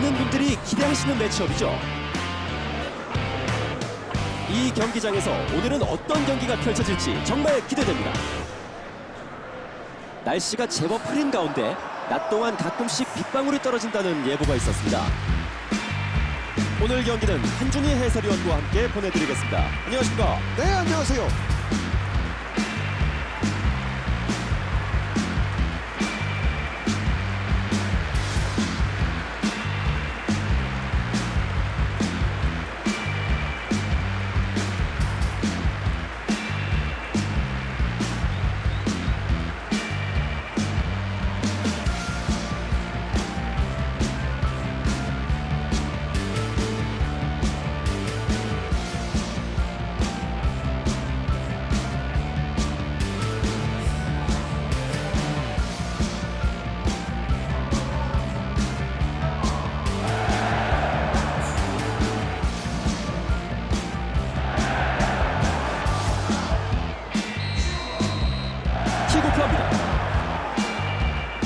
많은 분들이 기대하시는 매치업이죠. 이 경기장에서 오늘은 어떤 경기가 펼쳐질지 정말 기대됩니다. 날씨가 제법 흐린 가운데 낮 동안 가끔씩 빗방울이 떨어진다는 예보가 있었습니다. 오늘 경기는 한준희 해설위원과 함께 보내드리겠습니다. 안녕하십니까? 네, 안녕하세요.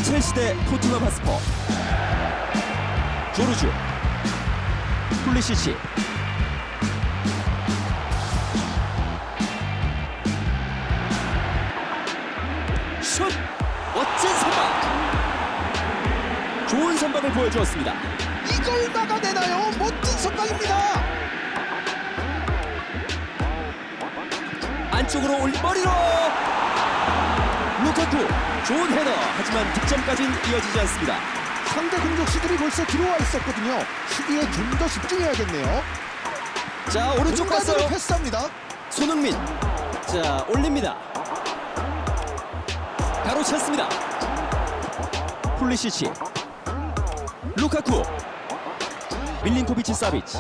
첼시 대 토트넘 하스퍼. 조르주. 폴리시치. 슛! 멋진 선방! 좋은 선방을 보여주었습니다. 이걸 막아내나요? 멋진 선방입니다. 안쪽으로 올머리로 루카쿠 좋은 헤더 하지만 득점까지는 이어지지 않습니다. 상대 공격수들이 벌써 들어와 있었거든요. 수비에 좀 더 집중해야겠네요. 자 오른쪽 갔어요. 패스합니다. 손흥민 자 올립니다 가로챘습니다 폴리시치 루카쿠 밀린코비치 사비치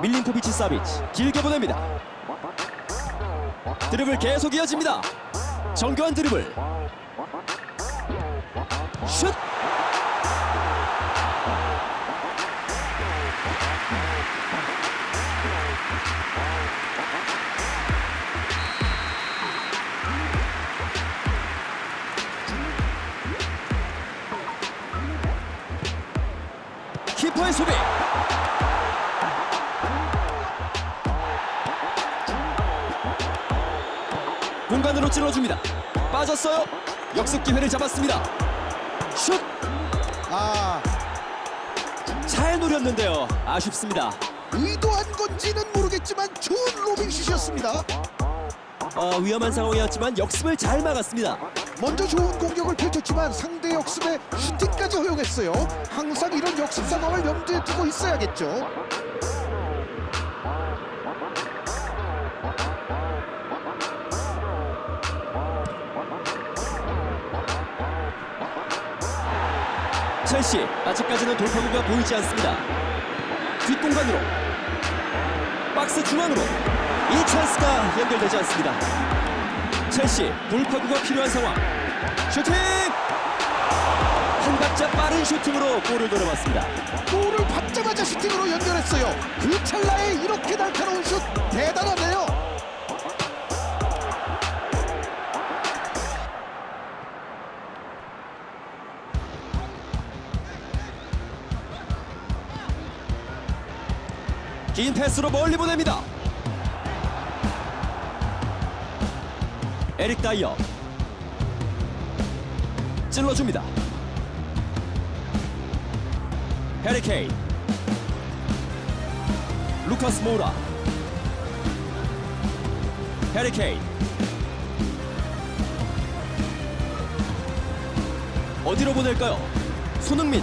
밀린코비치 사비치 길게 보냅니다 드리블 계속 이어집니다 정교한 드리블 슛! 키퍼의 수비. 공간으로 찔러줍니다. 빠졌어요. 역습 기회를 잡았습니다 슛 아, 잘 노렸는데요 아쉽습니다 의도한 건지는 모르겠지만 좋은 로빙슛이었습니다. 어, 위험한 상황이었지만 역습을 잘 막았습니다 먼저 좋은 공격을 펼쳤지만 상대 역습에 슈팅까지 허용했어요. 항상 이런 역습 상황을 염두에 두고 있어야겠죠. 첼시 아직까지는 돌파구가 보이지 않습니다. 뒷공간으로 박스 중앙으로 이 찬스가 연결되지 않습니다. 첼시 돌파구가 필요한 상황. 슈팅! 한 박자 빠른 슈팅으로 볼을 노려봤습니다. 볼을 받자마자 슈팅으로 연결했어요. 그 찰나에 이렇게 날카로운 슛 대단하네요. 긴 패스로 멀리 보냅니다. 에릭 다이어. 찔러줍니다. 해리케인. 루카스 모라. 해리케인. 어디로 보낼까요? 손흥민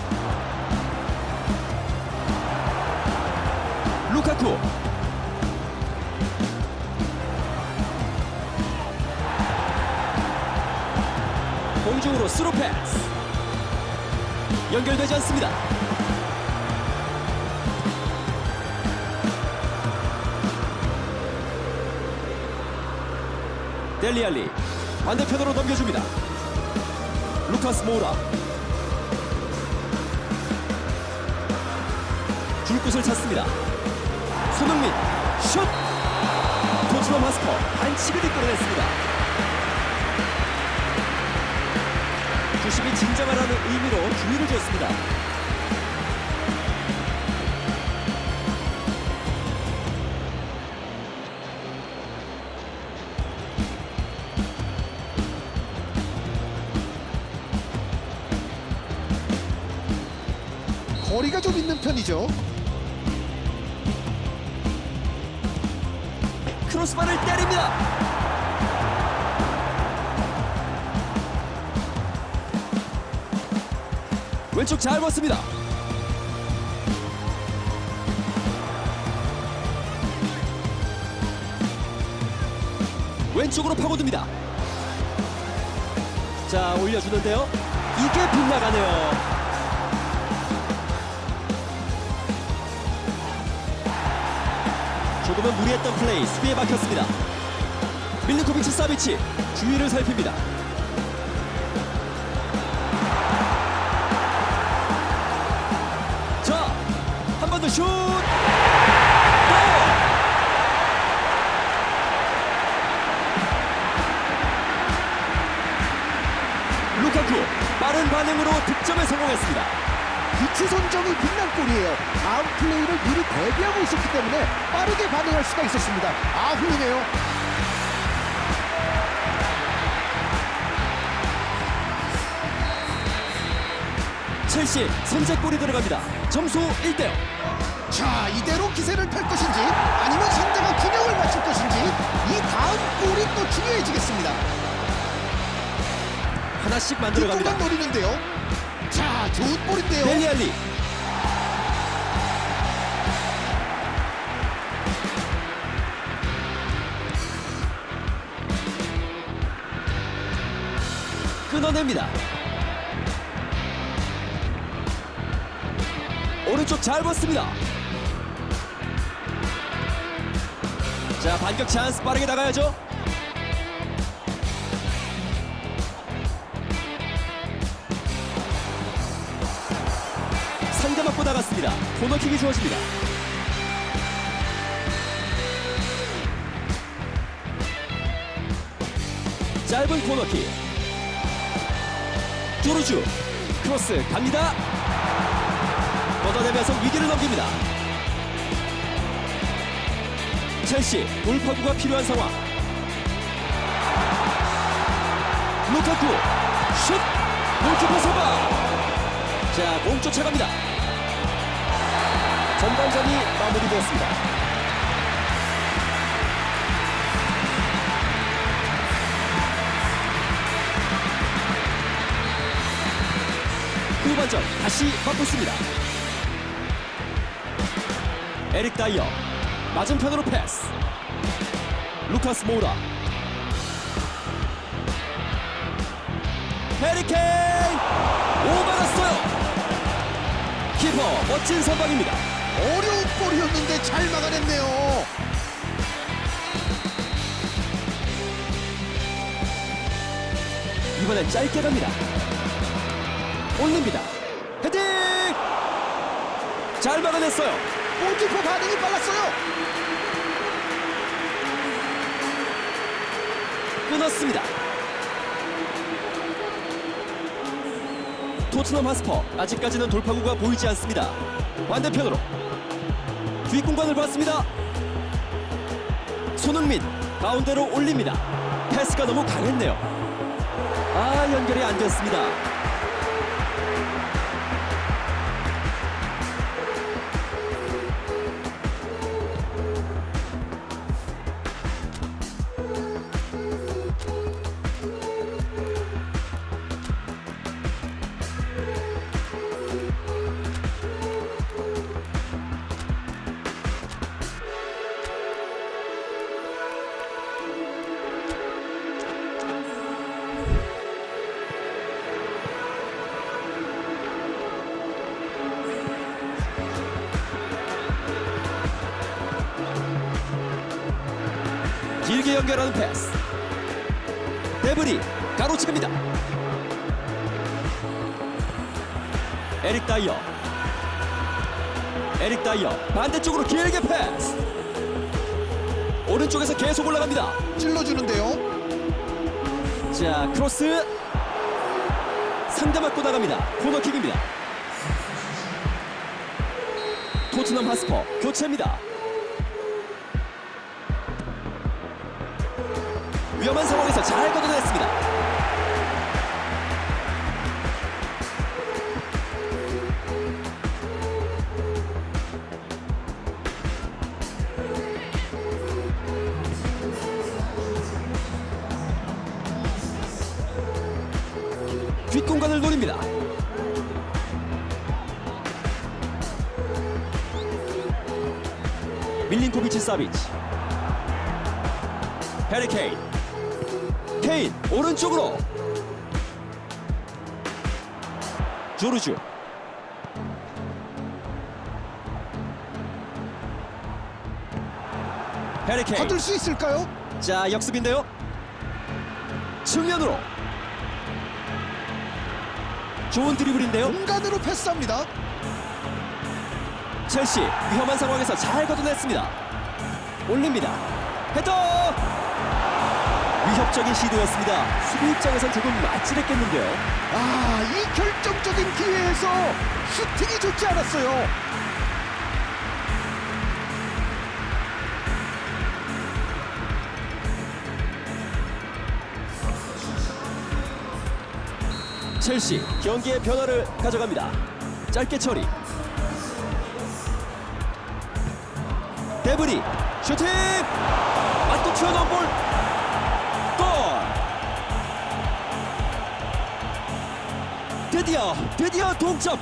루카쿠. 공중으로 스루 패스. 연결되지 않습니다. 델리알리 반대편으로 넘겨줍니다. 루카스 모우라. 줄 곳을 찾습니다 손흥민 슛! 도치범 하스퍼 반칙을 이끌어냈습니다. 주심이 진정하라는 의미로 주의를 주었습니다. 거리가 좀 있는 편이죠. 크로스바를 때립니다. 왼쪽 잘 봤습니다. 왼쪽으로 파고듭니다. 자 올려주는데요. 이게 빗나가네요. 조금은 무리했던 플레이 수비에 막혔습니다. 밀리코비치 사비치 주위를 살핍니다. 자, 한 번 더 슛! 골! 루카쿠 빠른 반응으로 득점에 성공했습니다. 위치 선정이 빛난 골이에요. 다음 플레이를 미리 대비하고 있었기 때문에 빠르게 반응할 수가 있었습니다. 아 훌륭해요. 첼시 선제골이 들어갑니다. 점수 1대 0. 자 이대로 기세를 탈 것인지 아니면 상대가 균형을 맞출 것인지 이 다음 골이 또 중요해지겠습니다. 하나씩 만들어갑니다. 뒷골만 노리는데요. 자 좋은 볼인데요. 벨리알리 끊어냅니다. 오른쪽 잘 봤습니다. 자 반격 찬스 빠르게 나가야죠. 코너킥이 주어집니다. 짧은 코너킥. 조르주 크로스 갑니다. 걷어내면서 위기를 넘깁니다. 첼시 돌파구가 필요한 상황. 루카쿠 슛 골키퍼 선방. 자, 공 쫓아갑니다. 전반전이 마무리되었습니다. 후반전 다시 바꿨습니다. 에릭 다이어 맞은편으로 패스. 루카스 모우라. 해리케인 오받았어요. 키퍼 멋진 선방입니다. 어려운 볼이었는데 잘 막아냈네요. 이번엔 짧게 갑니다. 올립니다. 헤딩! 잘 막아냈어요. 골키퍼 반응이 빨랐어요. 끊었습니다. 토트넘 하스퍼 아직까지는 돌파구가 보이지 않습니다. 반대편으로 뒷공간을 봤습니다. 손흥민 가운데로 올립니다. 패스가 너무 강했네요. 아 연결이 안 됐습니다. 연결하는 패스. 데브리 가로채입니다. 에릭 다이어. 에릭 다이어 반대쪽으로 길게 패스. 오른쪽에서 계속 올라갑니다. 찔러주는데요. 자 크로스 상대 맞고 나갑니다. 코너킥입니다. 토트넘 하스퍼 교체입니다. 위험한 상황에서 잘 걷어냈습니다. 뒷공간을 노립니다. 밀린코비치 사비치 헤리케인 케인 오른쪽으로. 조르주. 해리 케인. 받을 수 있을까요? 자 역습인데요 측면으로 좋은 드리블인데요 공간으로 패스합니다. 첼시 위험한 상황에서 잘 걷어냈습니다 올립니다 헤더 위협적인 시도였습니다. 수비 입장에선 조금 아찔했겠는데요. 아, 이 결정적인 기회에서 슈팅이 좋지 않았어요. 첼시 경기의 변화를 가져갑니다. 짧게 처리. 데브리 슈팅! 맞고 튀어나온 볼 드디어 드디어 동점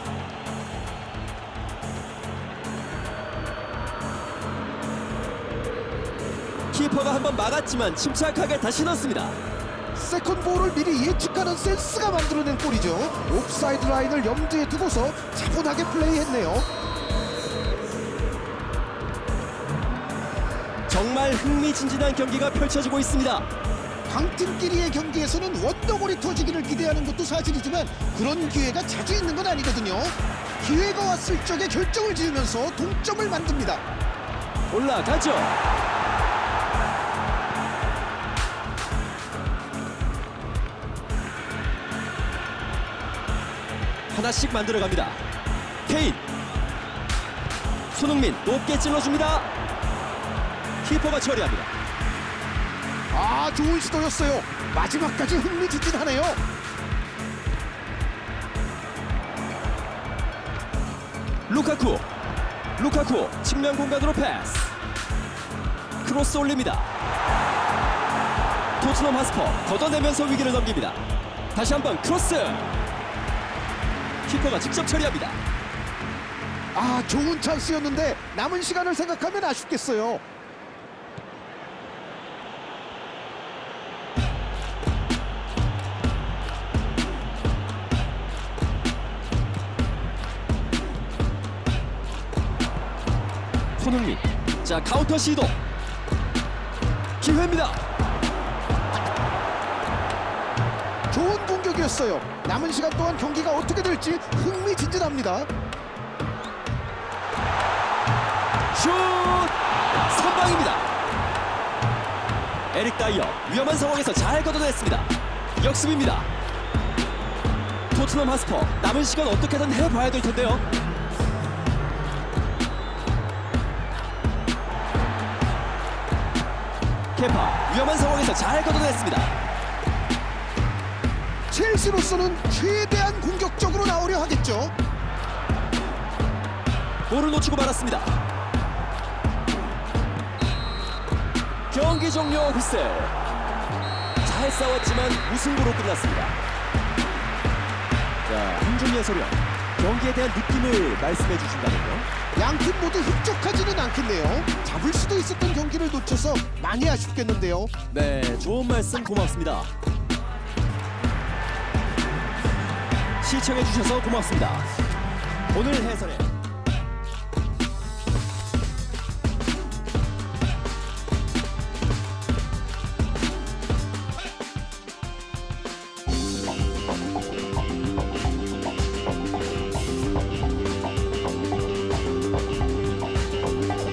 키퍼가 한번 막았지만 침착하게 다시 넣습니다 세컨 볼을 미리 예측하는 센스가 만들어낸 골이죠. 옵사이드 라인을 염두에 두고서 차분하게 플레이했네요. 정말 흥미진진한 경기가 펼쳐지고 있습니다 강팀끼리의 경기에서는 원더골이 터지기를 기대하는 것도 사실이지만 그런 기회가 자주 있는 건 아니거든요. 기회가 왔을 적에 결정을 지으면서 동점을 만듭니다. 올라가죠. 하나씩 만들어갑니다. 케인, 손흥민 높게 찔러줍니다. 키퍼가 처리합니다. 아 좋은 시도였어요. 마지막까지 흥미진진하네요. 루카쿠, 루카쿠 측면 공간으로 패스. 크로스 올립니다. 토트넘 하스퍼 걷어내면서 위기를 넘깁니다. 다시 한번 크로스. 키퍼가 직접 처리합니다. 아 좋은 찬스였는데 남은 시간을 생각하면 아쉽겠어요. 자 카운터 시도. 기회입니다. 좋은 공격이었어요. 남은 시간 동안 경기가 어떻게 될지 흥미진진합니다. 슛! 선방입니다. 에릭 다이어 위험한 상황에서 잘 걷어냈습니다. 역습입니다. 토트넘 하스퍼 남은 시간 어떻게든 해봐야 될 텐데요. 케파 위험한 상황에서 잘 걷어냈습니다. 첼시로서는 최대한 공격적으로 나오려 하겠죠. 볼을 놓치고 말았습니다. 경기 종료 휘슬. 잘 싸웠지만 무승부로 끝났습니다. 자, 한준희 해설위원. 경기에 대한 느낌을 말씀해 주신다면요? 양팀 모두 흡족하지는 않겠네요. 잡을 수도 있었던 경기를 놓쳐서 많이 아쉽겠는데요. 네, 좋은 말씀 고맙습니다. 시청해 주셔서 고맙습니다. 오늘 해설의